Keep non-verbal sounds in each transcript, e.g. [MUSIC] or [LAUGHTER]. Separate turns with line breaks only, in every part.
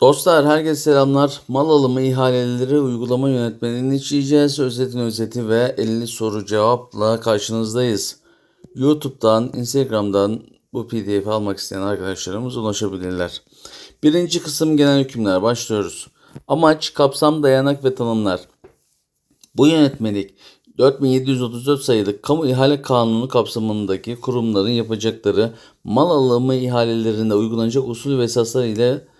Dostlar herkese selamlar. Mal alımı ihaleleri uygulama yönetmeliğini işleyeceğiz. Özetin özeti ve 50 soru cevapla karşınızdayız. YouTube'dan, Instagram'dan bu PDF almak isteyen arkadaşlarımız ulaşabilirler. Birinci kısım genel hükümler başlıyoruz. Amaç, kapsam, dayanak ve tanımlar. Bu yönetmelik 4734 sayılı Kamu İhale Kanunu kapsamındaki kurumların yapacakları mal alımı ihalelerinde uygulanacak usul ve esaslar ile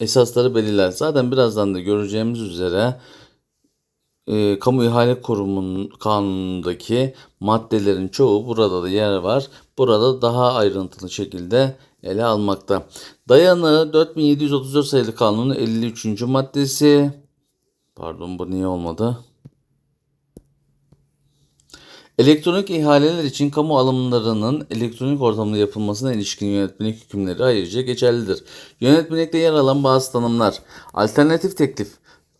esasları belirler. Zaten birazdan da göreceğimiz üzere e, Kamu İhale Kurumunun kanunundaki maddelerin çoğu burada da yer var. Burada daha ayrıntılı şekilde ele almakta. Dayanığı 4734 sayılı kanunun 53. maddesi. Pardon bu niye olmadı? Elektronik ihaleler için kamu alımlarının elektronik ortamda yapılmasına ilişkin yönetmelik hükümleri ayrıca geçerlidir. Yönetmelikte yer alan bazı tanımlar. Alternatif teklif.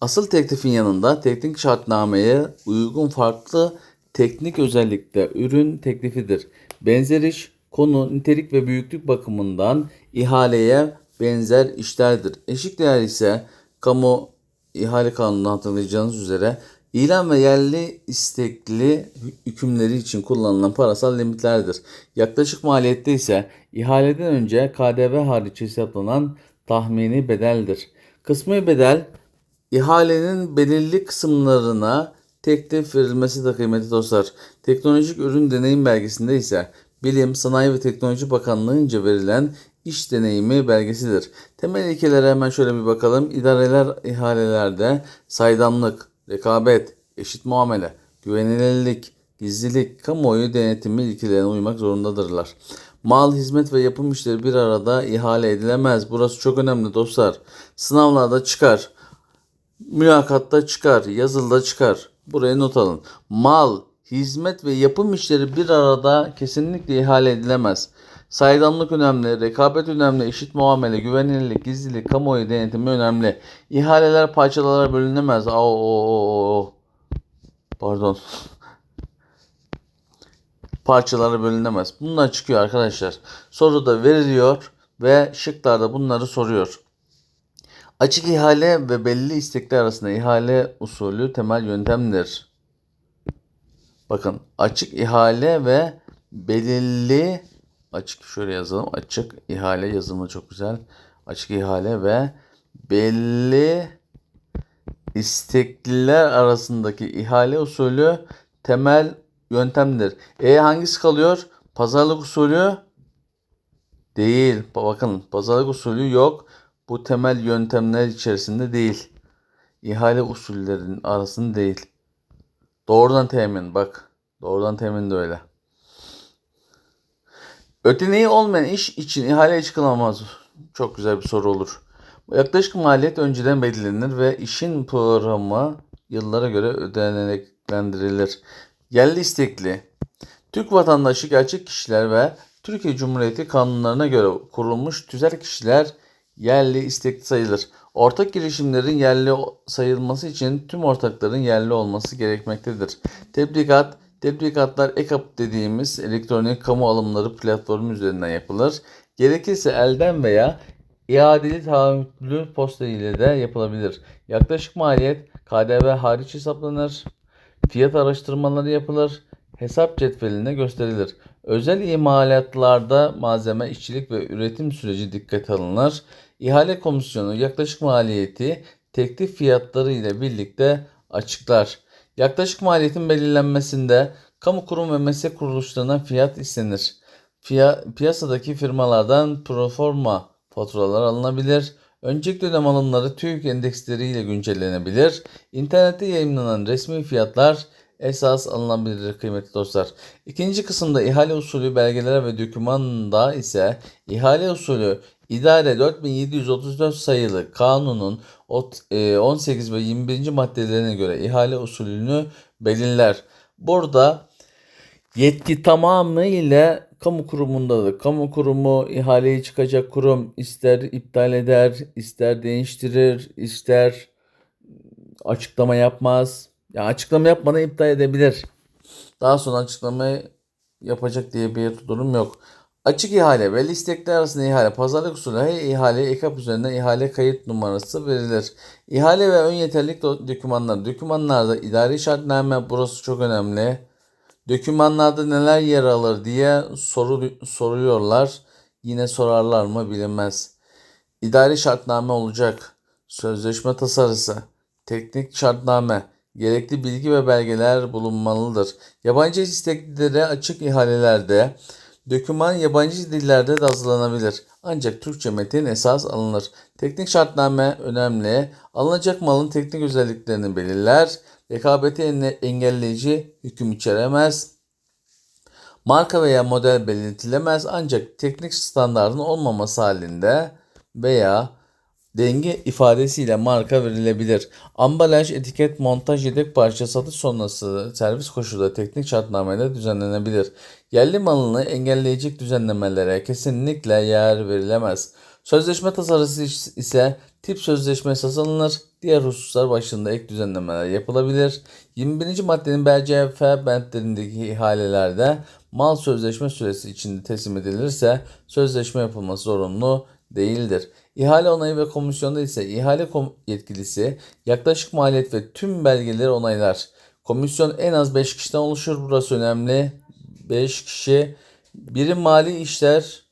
Asıl teklifin yanında teknik şartnameye uygun farklı teknik özellikte ürün teklifidir. Benzer iş, konu, nitelik ve büyüklük bakımından ihaleye benzer işlerdir. Eşik değer ise kamu ihale kanununda hatırlayacağınız üzere İlan ve yerli istekli hükümleri için kullanılan parasal limitlerdir. Yaklaşık maliyette ise ihaleden önce KDV hariç hesaplanan tahmini bedeldir. Kısmi bedel ihalenin belirli kısımlarına teklif verilmesi de kıymetli dostlar. Teknolojik ürün deneyim belgesinde ise Bilim, Sanayi ve Teknoloji Bakanlığı'nca verilen iş deneyimi belgesidir. Temel ilkelere hemen şöyle bir bakalım. İdareler ihalelerde saydamlık, rekabet, eşit muamele, güvenilirlik, gizlilik, kamuoyu denetimi ilkelerine uymak zorundadırlar. Mal, hizmet ve yapım işleri bir arada ihale edilemez. Burası çok önemli dostlar. Sınavlarda çıkar. Mülakatta çıkar. Yazılıda çıkar. Buraya not alın. Mal, hizmet ve yapım işleri bir arada kesinlikle ihale edilemez. Saydamlık önemli, rekabet önemli, eşit muamele, güvenilirlik, gizlilik, kamuoyu denetimi önemli. İhaleler parçalara bölünemez. Aa, o, o. Pardon. [LAUGHS] Parçalara bölünemez. Bunlar çıkıyor arkadaşlar. Soruda veriliyor ve şıklarda bunları soruyor. Açık ihale ve belli istekler arasında ihale usulü temel yöntemdir. Bakın açık ihale ve belirli açık şöyle yazalım. Açık ihale yazımı çok güzel. Açık ihale ve belli istekliler arasındaki ihale usulü temel yöntemdir. E hangisi kalıyor? Pazarlık usulü değil. Bakın pazarlık usulü yok. Bu temel yöntemler içerisinde değil. İhale usullerinin arasında değil. Doğrudan temin bak. Doğrudan temin de öyle. Ödeneği olmayan iş için ihale çıkılamaz. Çok güzel bir soru olur. Yaklaşık maliyet önceden belirlenir ve işin programı yıllara göre ödeneklendirilir. Yerli istekli. Türk vatandaşı gerçek kişiler ve Türkiye Cumhuriyeti kanunlarına göre kurulmuş tüzel kişiler yerli istekli sayılır. Ortak girişimlerin yerli sayılması için tüm ortakların yerli olması gerekmektedir. Tebligat, tebligatlar EKAP dediğimiz elektronik kamu alımları platformu üzerinden yapılır. Gerekirse elden veya iadeli taahhütlü posta ile de yapılabilir. Yaklaşık maliyet KDV hariç hesaplanır. Fiyat araştırmaları yapılır. Hesap cetveline gösterilir. Özel imalatlarda malzeme, işçilik ve üretim süreci dikkate alınır. İhale komisyonu yaklaşık maliyeti teklif fiyatları ile birlikte açıklar. Yaklaşık maliyetin belirlenmesinde kamu kurum ve meslek kuruluşlarına fiyat istenir. Fiya, piyasadaki firmalardan proforma faturalar alınabilir. Önceki dönem alımları TÜİK endeksleriyle güncellenebilir. İnternette yayınlanan resmi fiyatlar esas alınabilir kıymetli dostlar. İkinci kısımda ihale usulü belgelere ve dokümanda ise ihale usulü İdare 4734 sayılı kanunun 18 ve 21. maddelerine göre ihale usulünü belirler. Burada yetki tamamıyla kamu kurumundadır. Kamu kurumu ihaleyi çıkacak kurum ister iptal eder, ister değiştirir, ister açıklama yapmaz. Ya açıklama yapmadan iptal edebilir. Daha sonra açıklamayı yapacak diye bir durum yok. Açık ihale belli istekler arasında ihale pazarlık usulü her ihale EKAP üzerinden ihale kayıt numarası verilir. İhale ve ön yeterlilik do- dokümanları. Dokümanlarda idari şartname burası çok önemli. Dokümanlarda neler yer alır diye soru, soruyorlar. Yine sorarlar mı bilinmez. İdari şartname olacak. Sözleşme tasarısı. Teknik şartname. Gerekli bilgi ve belgeler bulunmalıdır. Yabancı isteklilere açık ihalelerde Döküman yabancı dillerde de hazırlanabilir. Ancak Türkçe metin esas alınır. Teknik şartname önemli. Alınacak malın teknik özelliklerini belirler. Rekabeti enge- engelleyici hüküm içeremez. Marka veya model belirtilemez ancak teknik standardın olmaması halinde veya denge ifadesiyle marka verilebilir. Ambalaj, etiket, montaj, yedek parça, satış sonrası servis koşulu teknik şartnameyle düzenlenebilir. Yerli malını engelleyecek düzenlemelere kesinlikle yer verilemez. Sözleşme tasarısı ise tip sözleşme esas alınır. Diğer hususlar başlığında ek düzenlemeler yapılabilir. 21. maddenin BCF bentlerindeki ihalelerde mal sözleşme süresi içinde teslim edilirse sözleşme yapılması zorunlu değildir. İhale onayı ve komisyonda ise ihale yetkilisi yaklaşık maliyet ve tüm belgeleri onaylar. Komisyon en az 5 kişiden oluşur. Burası önemli. 5 kişi. Biri mali işler,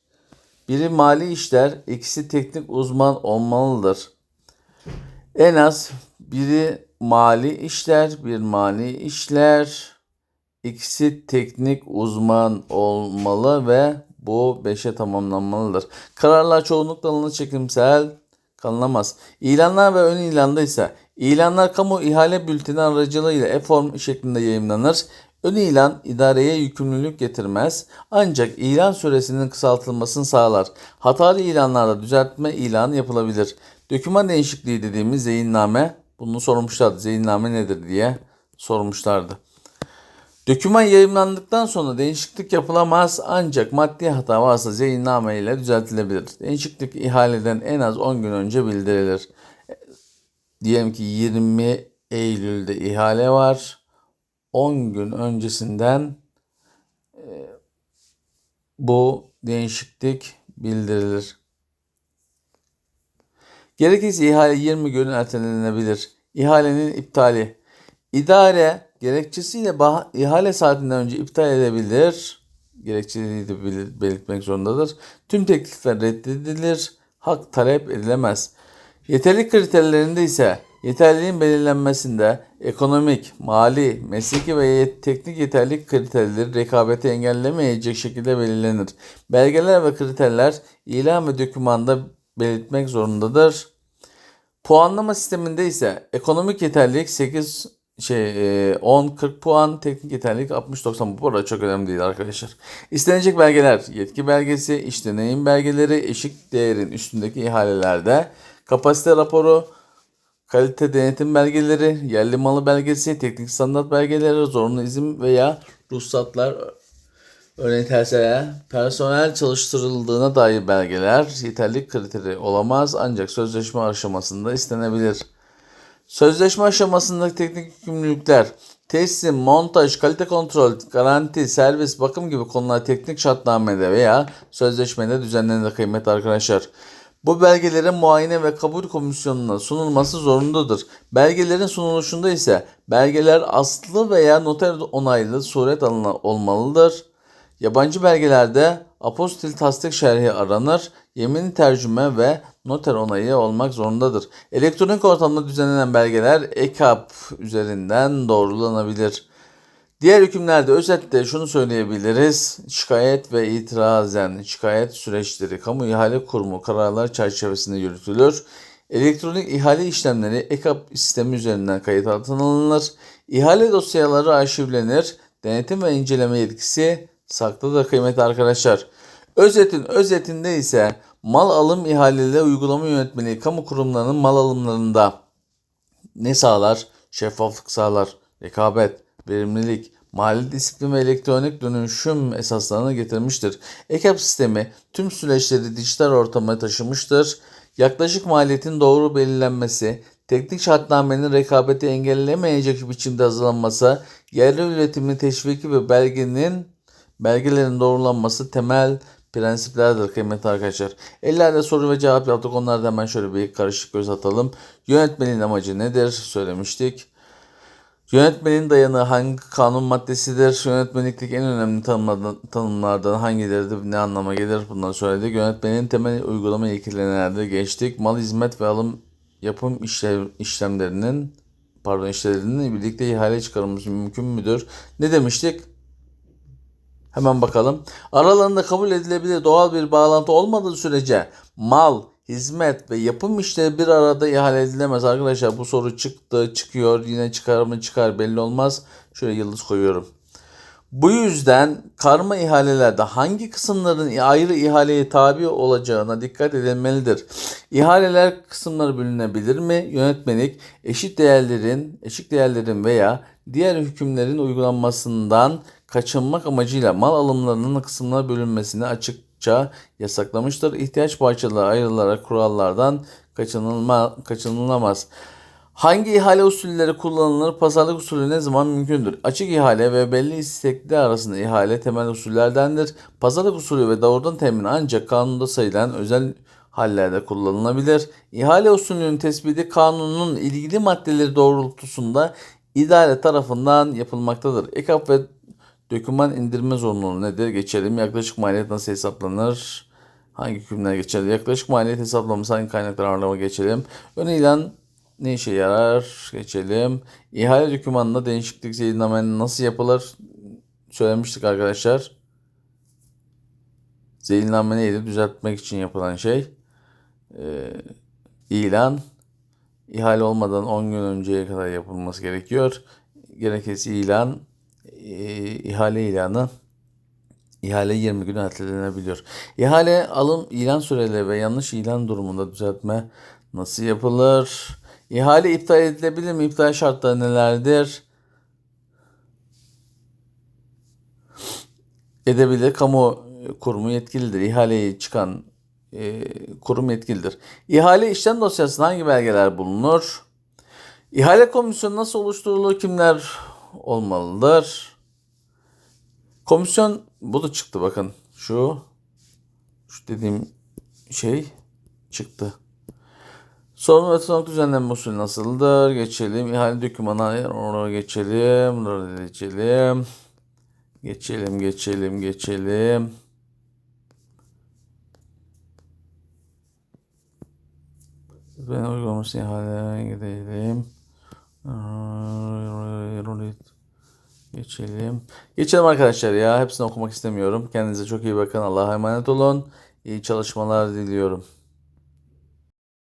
biri mali işler, ikisi teknik uzman olmalıdır. En az biri mali işler, bir mali işler, ikisi teknik uzman olmalı ve bu 5'e tamamlanmalıdır. Kararlar çoğunlukla alınır çekimsel kalınamaz. İlanlar ve ön ilanda ise ilanlar kamu ihale bülteni aracılığıyla e-form şeklinde yayımlanır. Ön ilan idareye yükümlülük getirmez ancak ilan süresinin kısaltılmasını sağlar. Hatalı ilanlarda düzeltme ilanı yapılabilir. Döküman değişikliği dediğimiz zeyinname bunu sormuşlardı. Zeyinname nedir diye sormuşlardı. Döküman yayımlandıktan sonra değişiklik yapılamaz ancak maddi hata varsa zeyinname ile düzeltilebilir. Değişiklik ihaleden en az 10 gün önce bildirilir. Diyelim ki 20 Eylül'de ihale var. 10 gün öncesinden e, bu değişiklik bildirilir. Gerekirse ihale 20 gün ertelenebilir. İhalenin iptali. İdare gerekçesiyle bah- ihale saatinden önce iptal edebilir. Gerekçeyi de bel- belirtmek zorundadır. Tüm teklifler reddedilir. Hak talep edilemez. Yeterlilik kriterlerinde ise yeterliliğin belirlenmesinde ekonomik, mali, mesleki ve yet- teknik yeterlilik kriterleri rekabeti engellemeyecek şekilde belirlenir. Belgeler ve kriterler ilan ve dokümanda belirtmek zorundadır. Puanlama sisteminde ise ekonomik yeterlilik 8 şey e, 10 40 puan, teknik yeterlilik 60 90 bu arada çok önemli değil arkadaşlar. İstenecek belgeler, yetki belgesi, iş deneyim belgeleri, eşik değerin üstündeki ihalelerde kapasite raporu, kalite denetim belgeleri, yerli malı belgesi, teknik standart belgeleri, zorunlu izin veya ruhsatlar Örneğin tersine personel çalıştırıldığına dair belgeler yeterlilik kriteri olamaz ancak sözleşme aşamasında istenebilir. Sözleşme aşamasındaki teknik yükümlülükler, teslim, montaj, kalite kontrol, garanti, servis, bakım gibi konular teknik şartnamede veya sözleşmede düzenlenir kıymetli arkadaşlar. Bu belgelerin muayene ve kabul komisyonuna sunulması zorundadır. Belgelerin sunuluşunda ise belgeler aslı veya noter onaylı suret olmalıdır. Yabancı belgelerde apostil tasdik şerhi aranır, yemin tercüme ve noter onayı olmak zorundadır. Elektronik ortamda düzenlenen belgeler EKAP üzerinden doğrulanabilir. Diğer hükümlerde özetle şunu söyleyebiliriz. Şikayet ve itirazen şikayet süreçleri kamu ihale kurumu kararlar çerçevesinde yürütülür. Elektronik ihale işlemleri EKAP sistemi üzerinden kayıt altına alınır. İhale dosyaları arşivlenir. Denetim ve inceleme yetkisi saklıdır kıymetli arkadaşlar. Özetin özetinde ise mal alım ihaleleri uygulama yönetmeliği kamu kurumlarının mal alımlarında ne sağlar? Şeffaflık sağlar, rekabet, verimlilik, mali disiplin ve elektronik dönüşüm esaslarını getirmiştir. EKAP sistemi tüm süreçleri dijital ortama taşımıştır. Yaklaşık maliyetin doğru belirlenmesi, teknik şartnamenin rekabeti engellemeyecek biçimde hazırlanması, yerli üretimini teşviki ve belgenin belgelerin doğrulanması temel prensiplerdir kıymetli arkadaşlar. Ellerde soru ve cevap yaptık. Onlarda hemen şöyle bir karışık göz atalım. Yönetmenin amacı nedir? Söylemiştik. Yönetmenin dayanığı hangi kanun maddesidir? Yönetmeliklik en önemli tanımlardan, hangileridir? Ne anlama gelir? Bunları söyledik. Yönetmenin temel uygulama nelerdir? Geçtik. Mal, hizmet ve alım yapım işlev, işlemlerinin pardon işlemlerinin birlikte ihale çıkarılması mümkün müdür? Ne demiştik? Hemen bakalım. Aralarında kabul edilebilir doğal bir bağlantı olmadığı sürece mal, hizmet ve yapım işleri bir arada ihale edilemez. Arkadaşlar bu soru çıktı, çıkıyor, yine çıkar mı çıkar belli olmaz. Şöyle yıldız koyuyorum. Bu yüzden karma ihalelerde hangi kısımların ayrı ihaleye tabi olacağına dikkat edilmelidir. İhaleler kısımları bölünebilir mi? Yönetmelik eşit değerlerin, eşit değerlerin veya diğer hükümlerin uygulanmasından kaçınmak amacıyla mal alımlarının kısımlara bölünmesini açıkça yasaklamıştır. İhtiyaç parçaları ayrılarak kurallardan kaçınılma, kaçınılamaz. Hangi ihale usulleri kullanılır? Pazarlık usulü ne zaman mümkündür? Açık ihale ve belli istekli arasında ihale temel usullerdendir. Pazarlık usulü ve doğrudan temin ancak kanunda sayılan özel hallerde kullanılabilir. İhale usulünün tespiti kanunun ilgili maddeleri doğrultusunda idare tarafından yapılmaktadır. EKAP ve doküman indirme zorunluluğu nedir? Geçelim. Yaklaşık maliyet nasıl hesaplanır? Hangi hükümler geçerli? Yaklaşık maliyet hesaplaması hangi kaynaklar ağırlama geçelim? Ön ilan ne işe yarar? Geçelim. İhale dokümanında değişiklik zeytinlemenin nasıl yapılır? Söylemiştik arkadaşlar. Zeytinlenme neydi? Düzeltmek için yapılan şey. Ee, ilan. İhale olmadan 10 gün önceye kadar yapılması gerekiyor. Gerekirse ilan, ihale ilanı İhale 20 gün ertelenebiliyor. İhale alım ilan süreleri ve yanlış ilan durumunda düzeltme nasıl yapılır? İhale iptal edilebilir mi? İptal şartları nelerdir? Edebilir. Kamu kurumu yetkilidir. İhaleyi çıkan e, kurum yetkilidir. İhale işlem dosyasında hangi belgeler bulunur? İhale komisyonu nasıl oluşturulur? Kimler olmalıdır? Komisyon bu da çıktı bakın. Şu şu dediğim şey çıktı. Sorun ve tutanaklı düzenlenme usulü nasıldır? Geçelim. İhale dokümanı oraya geçelim. Oraya geçelim. Geçelim, geçelim, geçelim. Ben uygulaması ihale gidelim. Geçelim. Geçelim arkadaşlar ya. Hepsini okumak istemiyorum. Kendinize çok iyi bakın. Allah'a emanet olun. İyi çalışmalar diliyorum.